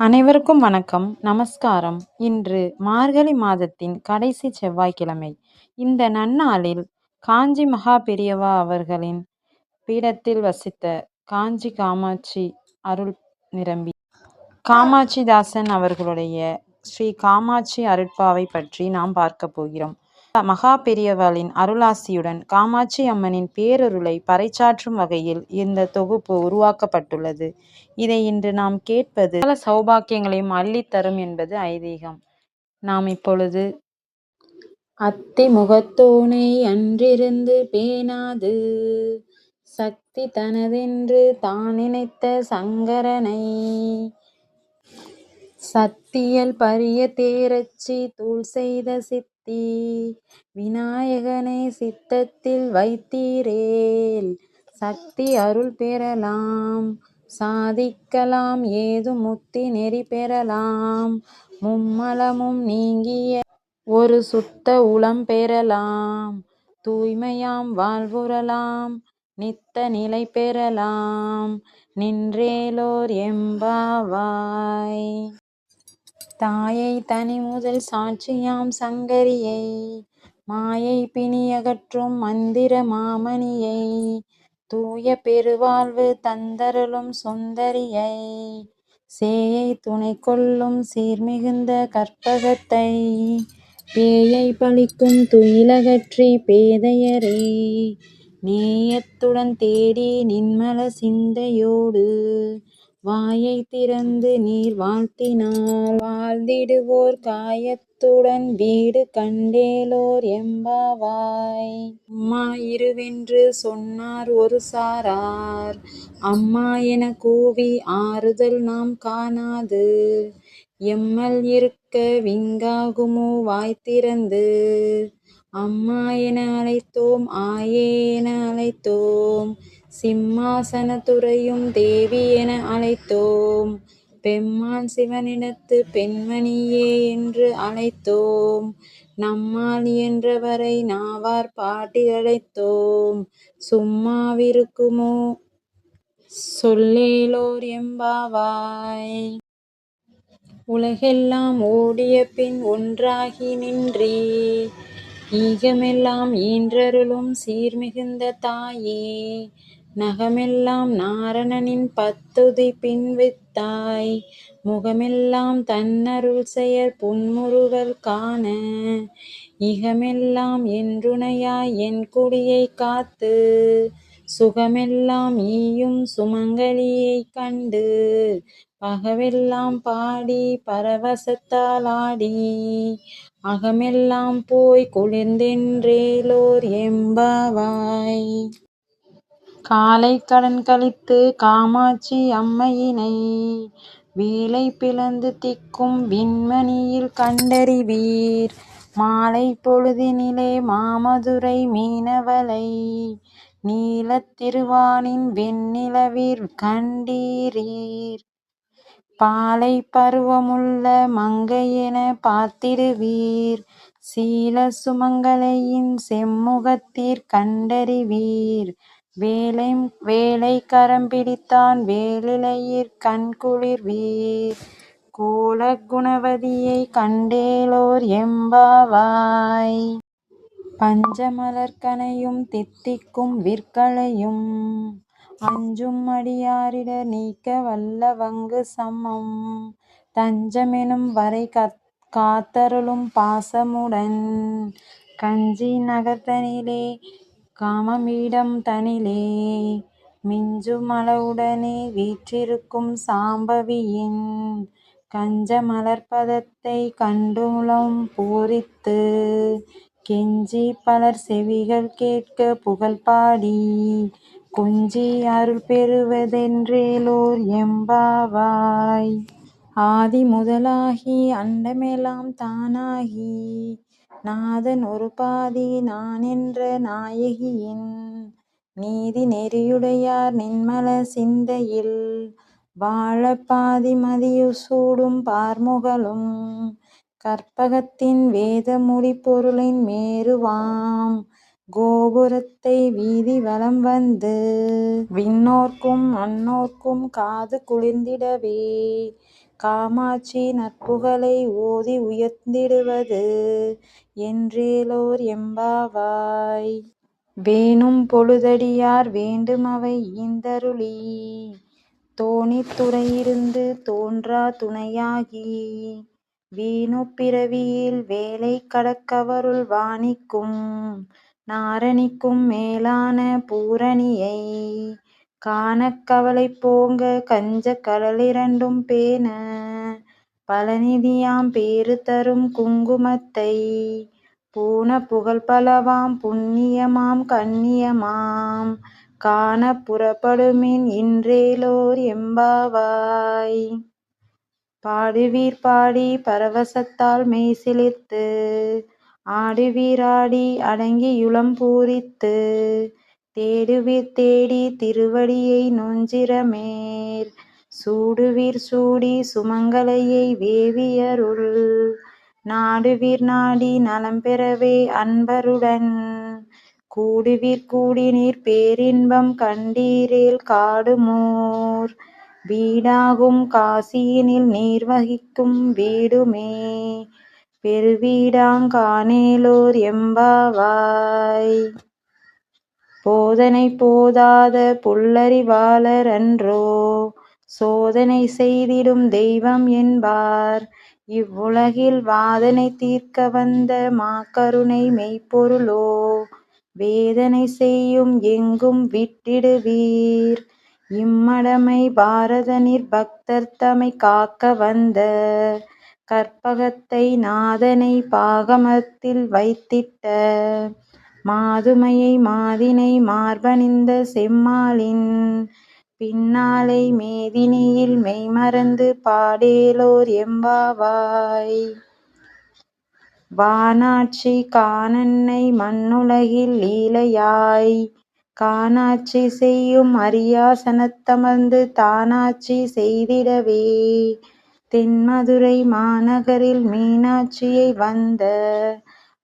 அனைவருக்கும் வணக்கம். நமஸ்காரம். இன்று மார்கழி மாதத்தின் கடைசி செவ்வாய்க்கிழமை. இந்த நன்னாளில் காஞ்சி மகா பெரியவா அவர்களின் பீடத்தில் வசித்த காஞ்சி காமாட்சி அருள் நிரம்பி. காமாட்சி தாசன் அவர்களுடைய ஸ்ரீ காமாட்சி அருட்பாவை பற்றி நாம் பார்க்க போகிறோம். மகா பெரியவளின் அருளாசியுடன் காமாட்சி அம்மனின் பேரருளை பறைச்சாற்றும் வகையில் இந்த தொகுப்பு உருவாக்கப்பட்டுள்ளது. இதை இன்று நாம் கேட்பது பல சௌபாக்கியங்களையும் அள்ளித்தரும் என்பது ஐதீகம். நாம் இப்பொழுது அத்தி முகத்தோனை அன்றிருந்து பேணாது. சக்தி தனதென்று தான் நினைத்த சங்கரனை சத்தியல் பரிய தேரச்சி தூள் செய்த சித்த விநாயகனை சித்தத்தில் வைத்தீரேல். சக்தி அருள் பெறலாம். சாதிக்கலாம் ஏது முத்தி நெறி பெறலாம். மும்மலமும் நீங்கிய ஒரு சுத்த உளம் பெறலாம். தூய்மையாம் வாழ்வுறலாம். நித்த நிலை பெறலாம். நின்றேலோர் எம்பாவாய். தாயை தனி முதல் சாட்சியாம் சங்கரியை மாயை பிணியகற்றும் மந்திர மாமணியை தூய பெருவாழ்வு தந்தருளும் சுந்தரியை சேயை துணை கொள்ளும் சீர்மிகுந்த கற்பகத்தை பேயை பழிக்கும் துயிலகற்றி பேதையரே நேயத்துடன் தேடி நின்மல சிந்தையோடு வாயை திறந்து நீர் வாழ்த்தினால் வாழ்ந்திடுவோர் காயத்துடன் வீடு கண்டேலோர் எம்பாவாய். அம்மா இருவென்று சொன்னார் ஒரு சாரார். அம்மா என கூவி ஆறுதல் நாம் காணாது. எம்மல் இருக்க விங்காகுமோ வாய் திறந்து. அம்மா என அழைத்தோம் ஆயே என அழைத்தோம். சிம்மாசனத்துறையும் தேவி என அழைத்தோம். பெம்மான் சிவனிடத்து பெண்மணியே என்று அழைத்தோம். நம்மால் இயன்றவரை நாவார் பாட்டி அழைத்தோம் சும்மாவிருக்குமோ? சொல்லேலோர் எம்பாவாய். உலகெல்லாம் ஓடிய பின் ஒன்றாகி நின்றீ ஈகமெல்லாம் ஈன்றருளும் சீர்மிகுந்த தாயே. நகமெல்லாம் நாரணனின் பத்துதி பின்வித்தாய் முகமெல்லாம் தன்னருள் செயற் புன்முறுவல் காண. இகமெல்லாம் என்றுணையாய் என் குடியைக் காத்து. சுகமெல்லாம் ஈயும் சுமங்கலியை கண்டு பகவெல்லாம் பாடி பரவசத்தால் ஆடி அகமெல்லாம் போய் குளிர்ந்தென்றேலோர் எம்பாவாய் காலை கடன் கழித்து காமாட்சி அம்மையினை வேலை பிளந்து திக்கும் விண்மணியில் கண்டறிவீர். மாலை பொழுதினிலே மாமதுரை மீனவளை நீலத்திருவானின் வெண்ணிலவீர் கண்டீரீர். பாலை பருவமுள்ள மங்கையெனப் பார்த்திடுவீர். சீல சுமங்கலையின் செம்முகத்தீர் கண்டறிவீர். வேலை வேலை கரம் பிடித்தான் வேலிலையிற் கண்குளிர்வீர். கூல குணவதியைக் கண்டேலோர் எம்பாவாய். பஞ்சமலர்கனையும் தித்திக்கும் விற்களையும் அஞ்சும் அடியாரிட நீக்க வல்ல வங்கு சம்மம் தஞ்சமெனும் வரை காத்தருளும் பாசமுடன் கஞ்சி நகர்த்தனிலே காமமீடம் தனிலே மிஞ்சும் அளவுடனே வீற்றிருக்கும் சாம்பவியின் கஞ்ச மலர்ப்பதத்தைக் பூரித்து கெஞ்சி பலர் செவிகள் கேட்க புகழ்பாடி கொஞ்சி அருள் பெறுவதென்றேலோர் எம்பாவாய். ஆதி முதலாகி அண்டமெலாம் தானாகி நாதன் ஒரு பாதி நானென்ற நாயகியின். நீதி நெறியுடையார் நின்மல சிந்தையில் வாழ பாதி மதியு சூடும் பார்முகலும். கற்பகத்தின் வேதமொழி பொருளின் மேருவாம். கோபுரத்தை வீதி வலம் வந்து விண்ணோர்க்கும் அன்னோர்க்கும் காது குளிர்ந்திடவே. காமாட்சி நற்புகழை ஓதி உயர்ந்திடுவது என்றேலோர் எம்பாவாய். வேணும் பொழுதடியார் வேண்டுமவை ஈந்தருளி. தோணித்துறையிருந்து தோன்றா துணையாகி. வீணு பிறவியில் வேலை கடக்கவருள் வாணிக்கும் நாரணிக்கும் மேலான பூரணியை. காணக் கவலை போங்க கஞ்சக் கடலிரண்டும் பேண. பலநிதியாம் பேறு தரும் குங்குமத்தை பூன புகழ் புகழ்பலவாம் புண்ணியமாம் கண்ணியமாம். காணப் புறப்படுமின் இன்றேலோர் எம்பாவாய். பாடுவீர் பாடி பரவசத்தால் மெய்சிலிர்த்து. ஆடுவீராடி அடங்கி யுளம் பூரித்து. தேடுவீர் தேடி திருவடியை நொஞ்சிரமேர் சூடுவீர் சூடி சுமங்கலையை வேவியருள். நாடுவீர் நாடி நலம் பெறவே அன்பருடன். கூடுவீர் கூடினீர் பேரின்பம் கண்டீரேல் காடுமோர். வீடாகும் காசியினில் நீர் வகிக்கும் வீடுமே. பெருவீடாங்கானேலோர் எம்பாவாய். போதனை போதாத புல்லறிவாளர் அன்றோ சோதனை செய்திடும் தெய்வம் என்பார். இவ்வுலகில் வாதனை தீர்க்க வந்த மாக்கருணை மெய்ப்பொருளோ வேதனை செய்யும் எங்கும் விட்டிடுவீர். இம்மடமை பாரதனிற் பக்தர் தமை காக்க வந்த கற்பகத்தை நாதனைப் பாகமத்தில் வைத்திட்ட மாதுமையை மாதினை மார்பணிந்த செம்மாளின் பின்னாளை மேதினியில் மெய்மறந்து பாடேலோர் எம்பாவாய். வானாட்சி காணன்னை மண்ணுலகில் லீலையாய் காணாட்சி செய்யும் அரியாசனத்தமர்ந்து தானாட்சி செய்திடவே. தென்மதுரை மாநகரில் மீனாட்சியை வந்த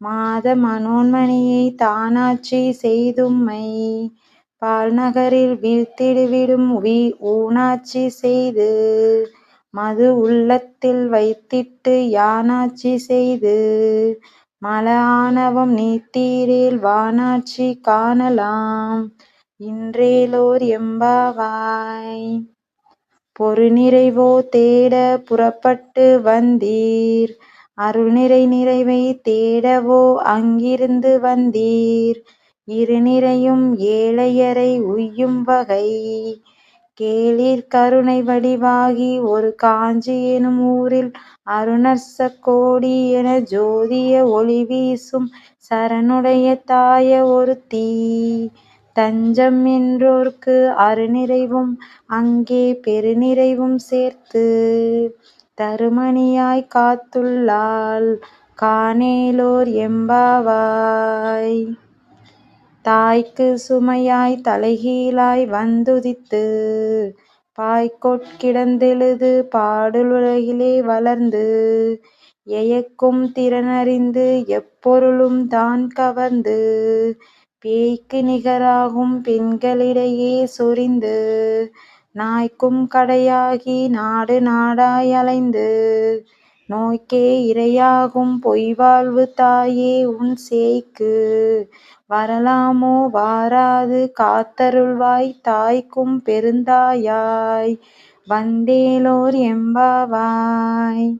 மாத மனோன்மணியை தானாட்சி செய்துமை பால்நகரில் வீழ்த்திடுவிடும் வீழ்த்திவிடும் ஊனாட்சி செய்து மது உள்ளத்தில் வைத்திட்டு யானாட்சி செய்து. மல ஆணவம் நீத்தீரேல் வானாட்சி காணலாம். இன்றேலோர் எம்பாவாய். பொருநிறைவோ தேட புறப்பட்டு வந்தீர். அருள்நிறை நிறைவை தேடவோ அங்கிருந்து வந்தீர். இருநிறையும் ஏழையரை உய்யும் வகை. கேளீர் கருணை வடிவாகி ஒரு காஞ்சி எனும் ஊரில் அருணர்ச கோடி ஜோதிய ஒளி வீசும் சரணுடைய தாய ஒரு தீ தஞ்சம் என்றோர்க்கு அருநிறைவும் அங்கே பெருநிறைவும் சேர்த்து தருமணியாய்க் காத்துள்ளாள் காணேலோர் எம்பாவாய். தாய்க்கு சுமையாய் தலைகீழாய் வந்துதித்து பாய்கொட் கிடந்தெழுது பாடுலகிலே வளர்ந்து எயக்கும் திறனறிந்து எப்பொருளும் தான் கவர்ந்து பேய்க்கு நிகராகும் பெண்களிடையே சொரிந்து நாய்க்கும் கடையாகி நாடு நாடாய் அலைந்து நோய்க்கே இரையாகும் பொய்வாழ்வு தாயே உன் சேய்க்கு வரலாமோ? வாராது. காத்தருள்வாய் தாய்க்கும் பெருந்தாயாய். வந்தேலோர் எம்பாவாய்.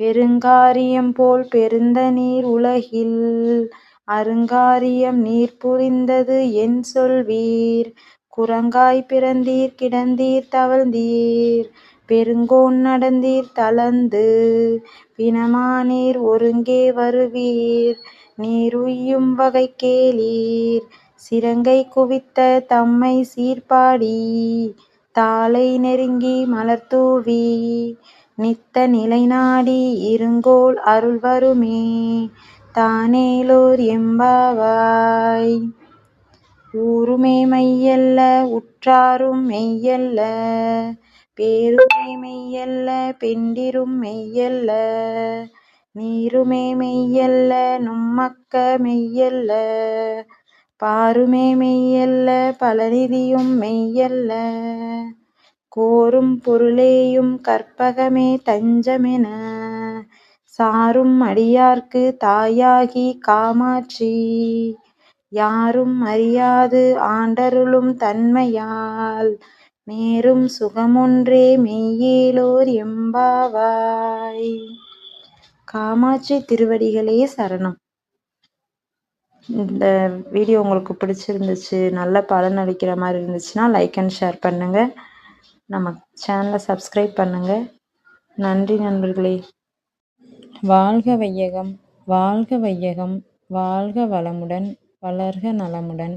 பெருங்காரியம் போல் பெருந்த நீர் உலகில் அருங்காரியம் நீர் புரிந்தது என் சொல்வீர். குரங்காய் பிறந்தீர் கிடந்தீர் தவழ்ந்தீர். பெருங்கோன் நடந்தீர் தளர்ந்து பிணமானீர் ஒருங்கே வருவீர் நீர் உய்யும் வகை கேளீர் சிரங்கை குவித்த தம்மை சீர்பாடி தாளை நெருங்கி மலர்தூவி நித்த நிலை நாடி இருங்கோள் அருள் வருமே தானேலோர் எம்பாவாய். ஊருமே மெய்யல்ல உற்றாரும் மெய்யல்ல பேருமே மெய்யல்ல பெண்டிரும் மெய்யல்ல. நீருமே மெய்யல்ல நும்மக்க மெய்யல்ல. பாருமே மெய்யல்ல பலநிதியும் மெய்யல்ல. கோரும் பொருளேயும் கற்பகமே தஞ்சமென. சாரும் அடியார்க்கு தாயாகி காமாட்சி. யாரும் அறியாது ஆண்டருளும் தன்மையால். நேரும் சுகமொன்றே மெய்யிலோர் எம்பாவாய். காமாட்சி திருவடிகளே சரணம். இந்த வீடியோ உங்களுக்கு பிடிச்சிருந்துச்சு நல்ல பலன் அளிக்கிற மாதிரி இருந்துச்சுன்னா லைக் அண்ட் ஷேர் பண்ணுங்கள் நம்ம சேனலை சப்ஸ்கிரைப் பண்ணுங்க நன்றி நண்பர்களே வாழ்க வையகம் வாழ்க வையகம் வாழ்க வளமுடன் வளர்க நலமுடன்